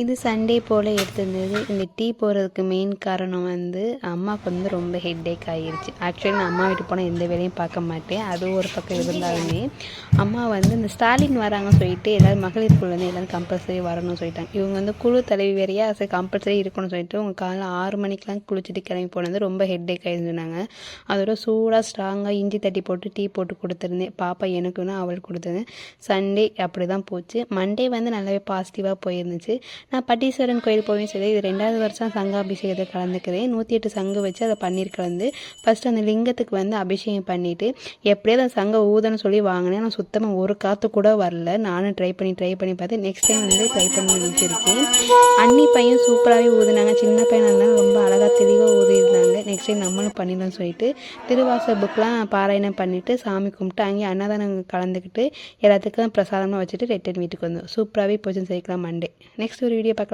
இது சண்டே போல் எடுத்திருந்தது. இந்த டீ போடுறதுக்கு மெயின் காரணம் வந்து அம்மாவுக்கு வந்து ரொம்ப ஹெட்டேக் ஆகிருச்சு ஆக்சுவலி நான் அம்மா வீட்டுக்கு போனால் எந்த வேலையும் பார்க்க மாட்டேன். அது ஒரு பக்கம் இருந்தாலுமே அம்மா வந்து இந்த ஸ்டாலின் வராங்கன்னு சொல்லிட்டு எல்லோரும் மகளிர் குழு வந்து எல்லோரும் கம்பல்சரி வரணும்னு சொல்லிட்டாங்க. இவங்க வந்து குழு தலைவி வேறையா சரி கம்பல்சரி இருக்கணும்னு சொல்லிட்டு உங்கள் காலைல ஆறு மணிக்கெலாம் குளிச்சுட்டு கிளம்பி போனது ரொம்ப ஹெட்டேக் ஆகிருந்து அதோட சூடாக ஸ்ட்ராங்காக இஞ்சி தட்டி போட்டு டீ போட்டு கொடுத்துருந்தேன். பாப்பா எனக்குன்னு அவள் கொடுத்தது. சண்டே அப்படி தான் போச்சு. மண்டே வந்து நல்லாவே பாசிட்டிவாக போயிருந்துச்சு. நான் பட்டீஸ்வரன் கோயில் போவேன் சொல்லி இது ரெண்டாவது வருஷம் சங்க அபிஷேகத்தை கலந்துக்கிறேன். நூற்றி எட்டு சங்கு வச்சு அதை பண்ணியிருக்க வந்து ஃபஸ்ட்டு அந்த லிங்கத்துக்கு வந்து அபிஷேகம் பண்ணிவிட்டு எப்படியாவது அந்த சங்க ஊதன்னு சொல்லி வாங்கினேன். ஆனால் சுத்தமாக ஒரு காற்று கூட வரல. நானும் ட்ரை பண்ணி ட்ரை பண்ணி பார்த்தேன் நெக்ஸ்ட் டைம் வந்து ட்ரை பண்ணி வச்சுருக்கேன் அன்னி பையன் சூப்பராகவே ஊதுனாங்க. சின்ன பையனாக இருந்தாலும் ரொம்ப அழகாக தெளிவாக ஊதியிருந்தாங்க. நெக்ஸ்ட் டைம் நம்மளும் பண்ணிடலாம்னு சொல்லிட்டு திருவாசல் புக்கெலாம் பாராயணம் பண்ணிவிட்டு சாமி கும்பிட்டு அங்கேயே அன்னதானம் கலந்துக்கிட்டு எல்லாத்துக்கும் பிரசாதமாக வச்சுட்டு ரிட்டன் வீட்டுக்கு வந்தோம். சூப்பராகவே போச்சுன்னு சொல்லிக்கலாம் மண்டே நெக்ஸ்ட் ஒரு வீடியோ பார்க்கலாம்